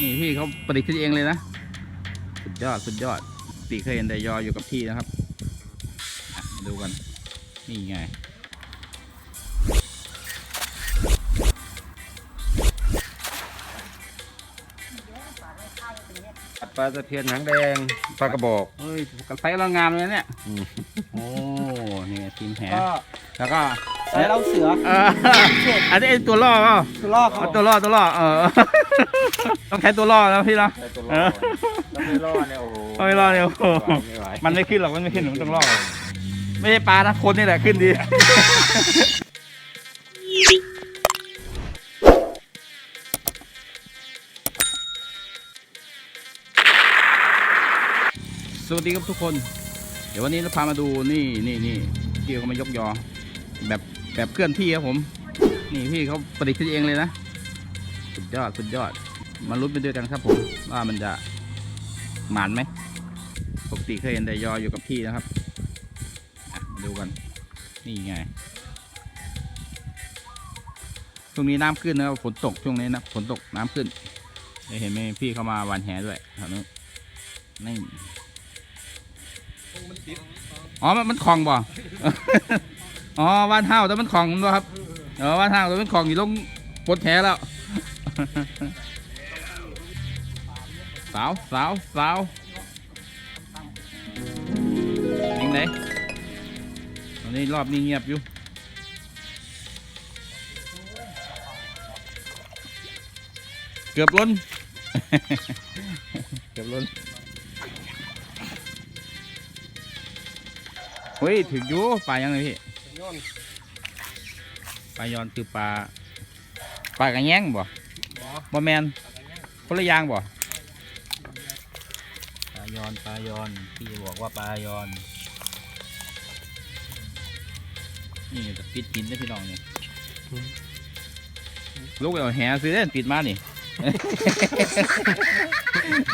นี่พี่เขาประดิษฐ์ขึ้นเองเลยนะ สุดยอดสุดยอดปีเคยเห็นแต่ยออยู่กับที่นะครับอะมาดูกัน นี่ไงปลาตะเพียนหางแดงปลากระบอกเฮ้ยกันไซส์เรางามเลยเนี่ยอืมโอ้ นี่ทีมแหก็แล้วก็ ใส่เราเสือเอออันนี้ไอ้ตัวล่อเปล่าคือลอกเอาตัวล่อตัวล่อเออต้องใช้ตัวล่อแล้วพี่เนาะใส่ตัวเอล่ออแล้วไม่ล่อเนี่ยโอ้โหเอาไม่ล่อเนี่ยโอ้โหไม่ไหวมันไม่ขึ้นหรอกมันไม่ขึ้นมันต้องล่อไม่ใช่ปลานะคนนี่แหละขึ้นดีสวัสดีครับทุกคน เดี๋ยววันนี้เราพามาดูนี่นี่นี่พี่เขามายกยอ แบบ แบบเคลื่อนที่ครับผม นี่พี่เขาประดิษฐ์ขึ้นเองเลยนะ สุดยอดสุดยอด มาลุ้นไปด้วยกันครับผม ว่ามันจะหมานไหมปกติเคยเห็นแต่ยออยู่กับที่นะครับมาดูกัน นี่ไงช่วงนี้น้ำขึ้นนะครับฝนตกช่วงนี้นะฝนตกน้ำขึ้นเห็นไหมพี่เขามาหวานแหด้วยแถวนู้นนี่อ๋อมันมันคลองบ่ อ๋อว่านห้าวแต่มันคลองมันบ่ครับเออว่านห้าวแต่มันคลองอยู่ลงปดแหแล้วสาวสาวสาวยังไงตอนนี้รอบนี้เงียบอยู่เกือบล้น เกือบล้นเฮ้ยถึงอยู่ปลายังไงพี่ ปลายอนคือปลาปลากระแยงบ่บ่แมนคนละอย่างบ่ปลายอนปลายอนพี่บอกว่าปลายอนนี่จะปิดหินได้พี่น้องนี่ลูกเอาแหซื้อเด้ปิดมานี่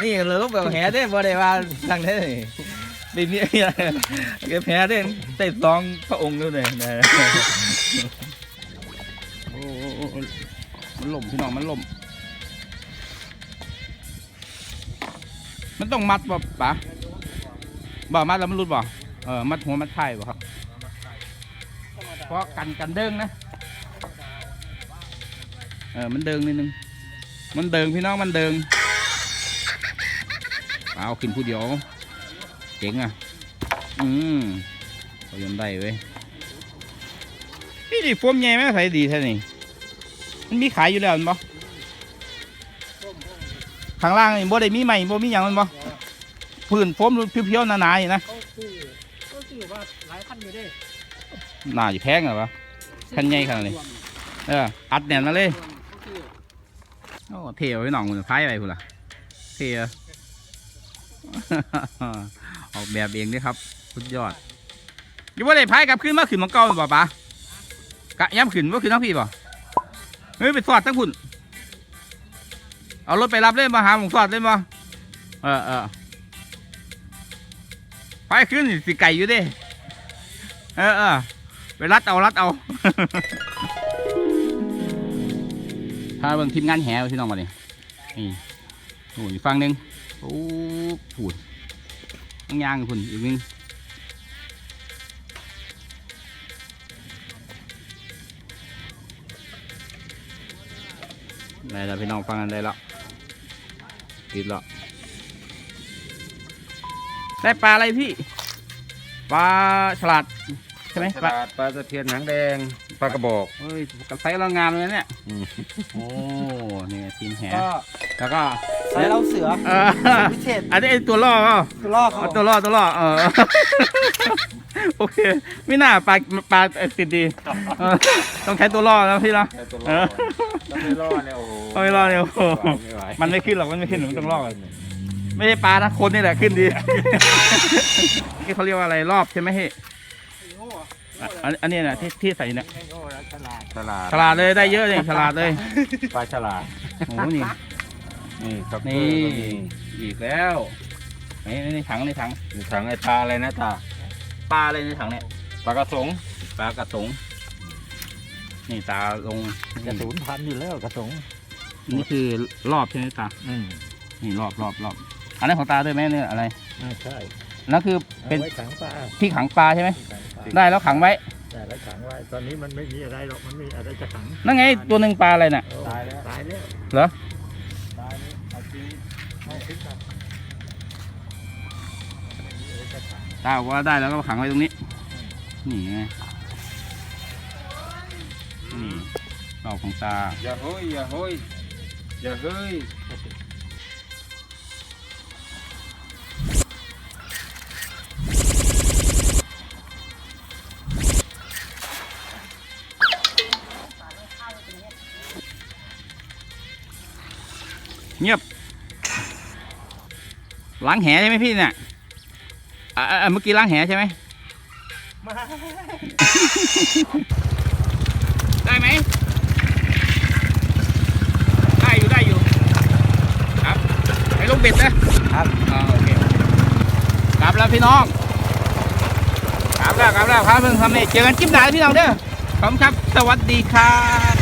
นี่เลยลูกแบบแหเด้บ่ได้ว่าสั่งได้ นี่ปีนี้เก็บแหเด้ใต้ซองพระองค์ด้วยเลยนะโอ้โอ้โมันล่มพี่น้องมันล่ม มันต้องมัดบ่ะปะบ่มัดแล้วมันรุดบ่เออมัดหัวมัดท้ายบ่ครับเพราะกันกันเด้งนะเออมันเดิงนิดนึง มันเดิงพี่น้องมันเดิงเอาขึ้นผู้เดียว เจ๋งอะ อืมเขายนได้เว้ยพี่ดิโฟมใหญ่ไหมใส่ดีแท้นี่มันมีขายอยู่แล้วมันบ่ข้างล่างนี่บ่ได้มีใหม่บ่มีหยังมันบ่พื้นโฟมเพียวๆหนาๆนี่นะเขาซื้อเขาซื้อว่าหลายพันอยู่เด้น่าจะแพงเหรอวะคันใหญ่ขนาดนี้เอออัดแน่นมาเลยเขาซื้อโอ้เท่ไว้หน่องมันพายไปพุ่นล่ะเท่อะ ออกแบบเองด้วยครับ สุดยอดอยู่ว่าได้พายกลับขึ้นมาขึ้นมังเก่าบ่ปะกะย้ำขึ้นว่าขึ้นทั้งพี่บ่เฮ้ยไปสอดทั้งพุ่นเอารถไปรับเล่นมาหาหมองสอดเล่นบ่เออเออพายขึ้นนี่สิไก่อยู่ด้เออเออไปรัดเอารัดเอาพาเบิ่งทีมงานแห่พี่น้องมาเนี่ยนี่โอ้ยฟังหนึ่งโอ้ผูด ยางพุ่นอีกนึงได้แล้วพี่น้องฟังกันได้แล้วติดแล้วได้ปลาอะไรพี่ ปลาฉลาด ใช่ไหมปปลาลาปลาตะเพียนหางแดงปลากระบอกเฮ้ยกันไซส์เรางามเลยเนี่ยอืมโอ้นี่ทีมแห่ก็แล้วก็ใส่เราเสือเออพิเศษอันนี้ไอ้ตัวล่อเปล่าคือลอกเขาเอาตัวล่อตัวล่อเออโอเคไม่น่าปลาปลาเอ่อติดดีเออต้องใช้ตัวล่อแล้วพี่เนาะใส่ตัวเอล่ออแล้วไม่ล่อเนี่ยโอ้โหต้องไม่ล่อเนี่ยโอ้โหไม่ไหวมันไม่ขึ้นหรอกมันไม่ขึ้นมันต้องล่อกันไม่ใช่ปลานะคนนี่แหละขึ้นดีที่เขาเรียกว่าอะไรรอบใช่ไหมเฮ้ย อะอันอันนี้นะที่ที่ใส่เนี่ยโง่แล้วฉลาดฉลาดฉลาดเลยได้เยอะเลยฉลาดเลยปลาฉลาดโอ้โหนี่ นี่ครับนี่ อีกแล้วในในถังในถังมีถังไอ้ปลาอะไรนะตาปลาอะไรในถังเนี่ยปลากระสงปลากระสงนี่ตาลงกระสุนพันอยู่แล้วกระสงนี่คือรอบใช่ไหมตาอืมนี่รอบรอบรอบอันนั้นของตาด้วยไหมเนี่ยอะไรอ่าใช่นั่นคือเป็นอาไว้ขังปลาที่ขังปลาใช่ไหมขังปลา ได้แล้วขังไว้ แต่ไว้ขังไว้ ตอนนี้มันไม่มีอะไรหรอก มันไม่มีอะไรจะขังนั่นไงตัวหนึ่งปลาอะไรน่ะ ตายแล้ว ตายแล้วเหรอ ตายแล้วเอาจริงเอาพิษกับไม่มีอะไรจะขังตาบอกว่าได้แล้วก็ขังไว้ตรงนี้ นี่ไง นี่รอบของตา อย่าเฮ้ยอย่าเฮ้ยอย่าเฮ้ย ล้างแหใช่ไหมพี่เนี่ยอะอะอะเมื่อกี้ล้างแหใช่ไหมได้ไหมได้อยู่ได้อยู่ ครับไปลงเบ็ดนะครับอ่าโอเคกลับแล้วพี่น้องกลับแล้วกลับแล้วครับเพิ่งทำนี่เจอกันคลิปหน้าพี่น้องเด้อขอบคุณครับ สวัสดีครับ